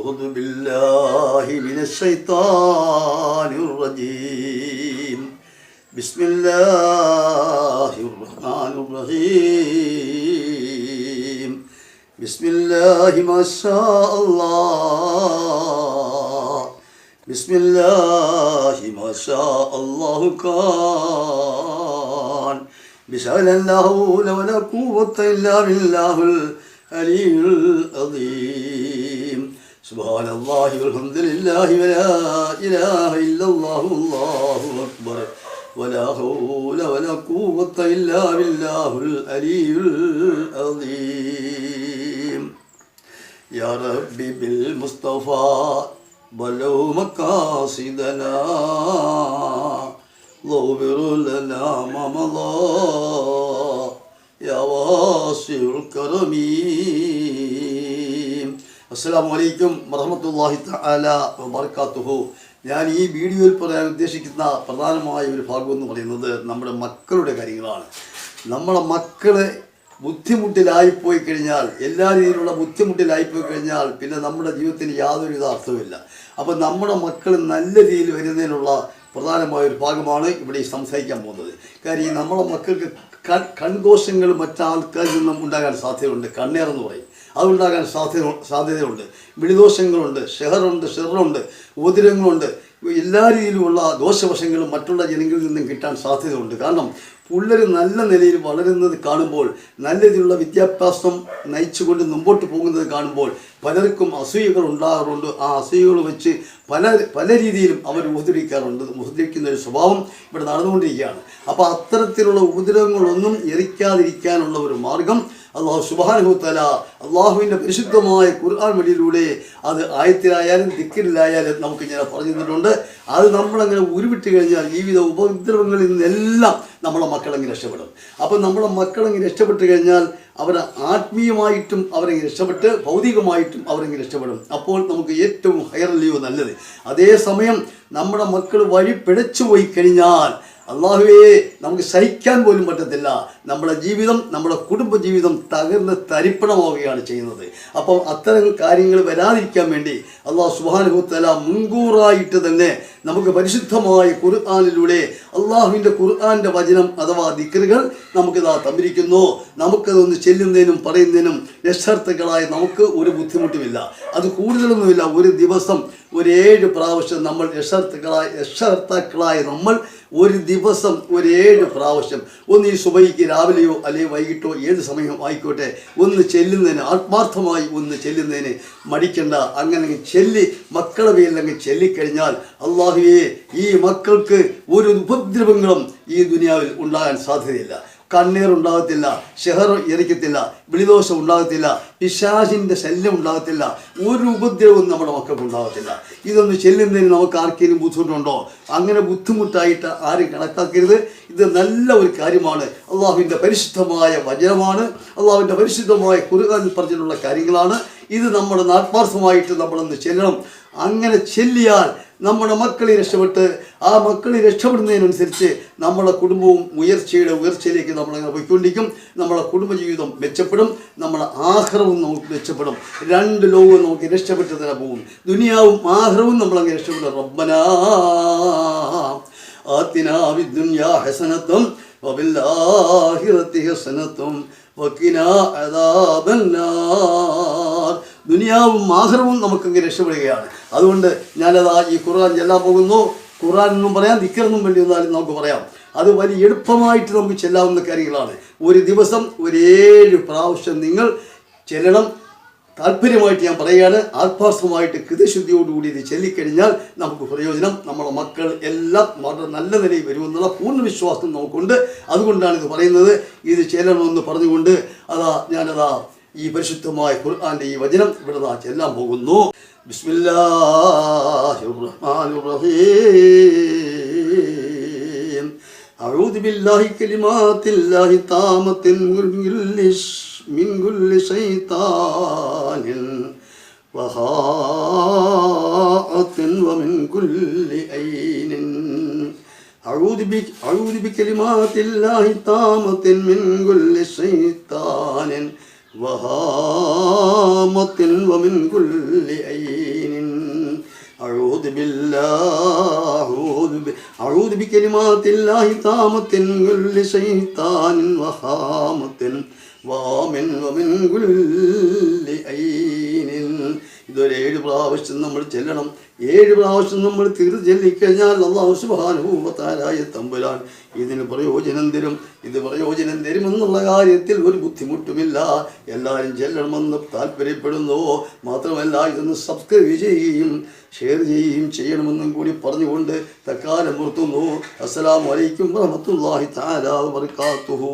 أعوذ بالله من الشيطان الرجيم. بسم الله الرحمن الرحيم. بسم الله ما شاء الله. بسم الله ما شاء الله كان. بسأل الله ولا قوة إلا بالله العلي العظيم. سبحان الله والحمد لله ولا إله إلا الله الله أكبر ولا حول ولا قوة إلا بالله العلي العظيم يا ربي بالمصطفى بلغ مقاصدنا غفر لنا ما مضى يا واسع الكرم അസ്സാം വലൈക്കും വറഹമത്തല്ലാഹി തആല വബർക്കാത്തുഹു ഞാൻ ഈ വീഡിയോയിൽ പറയാൻ ഉദ്ദേശിക്കുന്ന പ്രധാനമായ ഒരു ഭാഗം എന്ന് പറയുന്നത് നമ്മുടെ മക്കളുടെ കാര്യങ്ങളാണ്. നമ്മളെ മക്കളെ ബുദ്ധിമുട്ടിലായിപ്പോയി കഴിഞ്ഞാൽ എല്ലാ രീതിയിലുള്ള ബുദ്ധിമുട്ടിലായിപ്പോയി കഴിഞ്ഞാൽ പിന്നെ നമ്മുടെ ജീവിതത്തിന് യാതൊരു അർത്ഥവുമില്ല അപ്പോൾ നമ്മുടെ മക്കൾ നല്ല രീതിയിൽ വരുന്നതിനുള്ള പ്രധാനമായ ഒരു ഭാഗമാണ് ഇവിടെ സംസാരിക്കാൻ പോകുന്നത്. കാര്യം ഈ നമ്മളെ മക്കൾക്ക് കൺ കൺദോഷങ്ങൾ മറ്റാൾക്കാരിൽ നിന്നും ഉണ്ടാകാൻ സാധ്യതയുണ്ട് കണ്ണേറെന്ന് പറയും. അതുണ്ടാകാൻ സാധ്യത സാധ്യതയുണ്ട്. വിളിദോഷങ്ങളുണ്ട്. ഷെഹറുണ്ട്. ഷെറുണ്ട്. ഉപദ്രവങ്ങളുണ്ട് എല്ലാ രീതിയിലുമുള്ള ദോഷവശങ്ങളും മറ്റുള്ള ജനങ്ങളിൽ നിന്നും കിട്ടാൻ സാധ്യതയുണ്ട്. കാരണം പിള്ളേർ നല്ല നിലയിൽ വളരുന്നത് കാണുമ്പോൾ നല്ല രീതിയിലുള്ള വിദ്യാഭ്യാസം നയിച്ചുകൊണ്ട് മുമ്പോട്ട് പോകുന്നത് കാണുമ്പോൾ പലർക്കും അസൂയകൾ ഉണ്ടാകാറുണ്ട്. ആ അസൂയകൾ വെച്ച് പല പല രീതിയിലും അവർ ഉപദ്രവിക്കാറുണ്ട് ഉപദ്രവിക്കുന്ന ഒരു സ്വഭാവം ഇവിടെ നടന്നുകൊണ്ടിരിക്കുകയാണ്. അപ്പോൾ അത്തരത്തിലുള്ള ഉപദ്രവങ്ങളൊന്നും എരിക്കാതിരിക്കാനുള്ള ഒരു മാർഗം അള്ളാഹു സുബാനുഭൂത്തല അള്ളാഹുവിന്റെ പരിശുദ്ധമായ ഖുർആൻ വഴിയിലൂടെ അത് ആയത്തിലായാലും ദിക്കിലായാലും നമുക്ക് ഇങ്ങനെ പറഞ്ഞു തന്നിട്ടുണ്ട്. അത് നമ്മളങ്ങനെ ഉരുവിട്ട് കഴിഞ്ഞാൽ ജീവിത ഉപദ്രവങ്ങളിൽ നിന്നെല്ലാം നമ്മളെ മക്കളെങ്കിൽ രക്ഷപ്പെടും. അപ്പം നമ്മളെ മക്കളെങ്കിൽ രക്ഷപ്പെട്ട് കഴിഞ്ഞാൽ അവർ ആത്മീയമായിട്ടും അവരെങ്കിൽ രക്ഷപ്പെട്ട് ഭൗതികമായിട്ടും അവരെങ്കിൽ രക്ഷപ്പെടും. അപ്പോൾ നമുക്ക് ഏറ്റവും ഹയർ ലീവ് നല്ലത്. അതേസമയം നമ്മുടെ മക്കൾ വഴി പിഴച്ചു പോയി കഴിഞ്ഞാൽ അള്ളാഹുവേ നമുക്ക് സഹിക്കാൻ പോലും പറ്റത്തില്ല. നമ്മുടെ ജീവിതം നമ്മുടെ കുടുംബജീവിതം തകർന്ന് തരിപ്പണമാവുകയാണ് ചെയ്യുന്നത്. അപ്പം അത്തരം കാര്യങ്ങൾ വരാതിരിക്കാൻ വേണ്ടി അള്ളാഹു സുബാനുഭൂത്തല മുൻകൂറായിട്ട് തന്നെ നമുക്ക് പരിശുദ്ധമായ ഖുർആാനിലൂടെ അള്ളാഹുവിന്റെ ഖുർആാന്റെ വചനം അഥവാ ദിക്കറുകൾ നമുക്കിതാ തന്നിരിക്കുന്നു. നമുക്കതൊന്ന് ചെല്ലുന്നതിനും പറയുന്നതിനും രക്ഷാർത്ഥികളായി നമുക്ക് ഒരു ബുദ്ധിമുട്ടുമില്ല. അത് കൂടുതലൊന്നുമില്ല. ഒരു ദിവസം ഒരു ഏഴ് പ്രാവശ്യം നമ്മൾ രക്ഷാർത്ഥികളായ രക്ഷാർത്ഥാക്കളായ നമ്മൾ ഒരു ദിവസം ഒരു ഏഴ് പ്രാവശ്യം ഒന്ന് ഈ സുബൈക്ക് രാവിലെയോ അല്ലെങ്കിൽ വൈകിട്ടോ ഏത് സമയവും ആയിക്കോട്ടെ ഒന്ന് ചെല്ലുന്നതിന് ആത്മാർത്ഥമായി ഒന്ന് ചെല്ലുന്നതിന് മടിക്കണ്ട. അങ്ങനെ ചെല്ലി മക്കളെ പേരിലങ്ങ് ചെല്ലിക്കഴിഞ്ഞാൽ അള്ളാഹുവേ ഈ മക്കൾക്ക് ഒരു ഉപദ്രവങ്ങളും ഈ ദുനിയാവിൽ ഉണ്ടാകാൻ സാധ്യതയില്ല. കണ്ണീർ ഉണ്ടാകത്തില്ല ഷെഹർ എറിക്കത്തില്ല വിളിദോഷം ഉണ്ടാകത്തില്ല പിശാചിന്റെ ശല്യം ഉണ്ടാകത്തില്ല ഒരു ഉപദ്രവവും നമ്മുടെ മക്കൾക്ക് ഉണ്ടാകത്തില്ല. ഇതൊന്ന് ചെല്ലുന്നതിന് നമുക്ക് ആർക്കെങ്കിലും ബുദ്ധിമുട്ടുണ്ടോ? അങ്ങനെ ബുദ്ധിമുട്ടായിട്ട് ആരും കണക്കാക്കരുത്. ഇത് നല്ല ഒരു കാര്യമാണ്. അള്ളാഹുവിന്റെ പരിശുദ്ധമായ വചനമാണ്. അള്ളാഹുവിന്റെ പരിശുദ്ധമായ കുറുകാൻ പറഞ്ഞിട്ടുള്ള കാര്യങ്ങളാണ്. ഇത് നമ്മുടെ ആത്മാർത്ഥമായിട്ട് നമ്മളൊന്ന് ചെല്ലണം. അങ്ങനെ ചെല്ലിയാൽ നമ്മുടെ മക്കളെ രക്ഷപ്പെട്ട് ആ മക്കളെ രക്ഷപ്പെടുന്നതിനനുസരിച്ച് നമ്മുടെ കുടുംബവും ഉയർച്ചയുടെ ഉയർച്ചയിലേക്ക് നമ്മളങ്ങനെ പോയിക്കൊണ്ടിരിക്കും നമ്മുടെ കുടുംബജീവിതം മെച്ചപ്പെടും. നമ്മളെ ആഹ്റവും നമുക്ക് മെച്ചപ്പെടും. രണ്ട് ലോകവും നമുക്ക് രക്ഷപ്പെട്ട് തന്നെ പോകും ദുനിയാവും ആഹ്റവും നമ്മളങ്ങനെ രക്ഷപ്പെടും. റബ്ബനാ ഹസനത്തും വക്കിനാ അദാബന്നാർ. ദുനിയാവും ആഹ്റവും നമുക്കങ്ങ് രക്ഷപ്പെടുകയാണ്. അതുകൊണ്ട് ഞാനതാ ഈ ഖുർആൻ ചെല്ലാൻ പോകുന്നു. ഖുർആൻ എന്നും പറയാം ദിക്കറെന്നും വേണ്ടി വന്നാലും നമുക്ക് പറയാം. അത് വലിയ എളുപ്പമായിട്ട് നമുക്ക് ചെല്ലാവുന്ന കാര്യങ്ങളാണ്. ഒരു ദിവസം ഒരു ഏഴ് പ്രാവശ്യം നിങ്ങൾ ചെല്ലണം. താല്പര്യമായിട്ട് ഞാൻ പറയുകയാണ്. ആത്മാർത്ഥമായിട്ട് കൃതശുദ്ധിയോടുകൂടി ഇത് ചൊല്ലിക്കഴിഞ്ഞാൽ നമുക്ക് പ്രയോജനം. നമ്മുടെ മക്കൾ എല്ലാം വളരെ നല്ല നിലയിൽ വരുമെന്നുള്ള പൂർണ വിശ്വാസം നമുക്കുണ്ട്. അതുകൊണ്ടാണ് ഇത് പറയുന്നത്. ഇത് ചെല്ലണമെന്ന് പറഞ്ഞുകൊണ്ട് അതാ ഞാനതാ ഈ പരിശുദ്ധമായ ഖുർആന്റെ ഈ വചനം ഇവിടെ ദാ ചെല്ലാൻ പോകുന്നു ബിസ്മില്ലാഹിർ റഹ്മാനിർ റഹീം أعوذ بالله كلمات الله تامة من كل ش- من كل شيطان وخاءة ومن كل عين أعوذ بك أعوذ بكلمات الله تامة من كل شيطان وهامة ومن كل عين أعوذ بالله أعوذ ب... أعوذ بكلمات الله تامة من كل شيطان وهامة ومن ومن كل عين ഇതൊരു ഏഴ് പ്രാവശ്യം നമ്മൾ ചെല്ലണം. ഏഴ് പ്രാവശ്യം നമ്മൾ തീർത്ത് ചെല്ലിക്കഴിഞ്ഞാൽ അള്ളാഹു സുബാനുഭൂവത്താരായ തമ്പുരാൻ. ഇതിന് പ്രയോജനം തരും. ഇത് പ്രയോജനം തരുമെന്നുള്ള കാര്യത്തിൽ ഒരു ബുദ്ധിമുട്ടുമില്ല. എല്ലാവരും ചെല്ലണമെന്ന് താല്പര്യപ്പെടുന്നു. മാത്രമല്ല ഇതൊന്ന് സബ്സ്ക്രൈബ് ചെയ്യുകയും ഷെയർ ചെയ്യുകയും ചെയ്യണമെന്നും കൂടി പറഞ്ഞുകൊണ്ട് തക്കാലം നിർത്തുന്നു. അസ്സലാമു അലൈക്കും വറഹ്മത്തുള്ളാഹി തആല വബറകാതുഹു.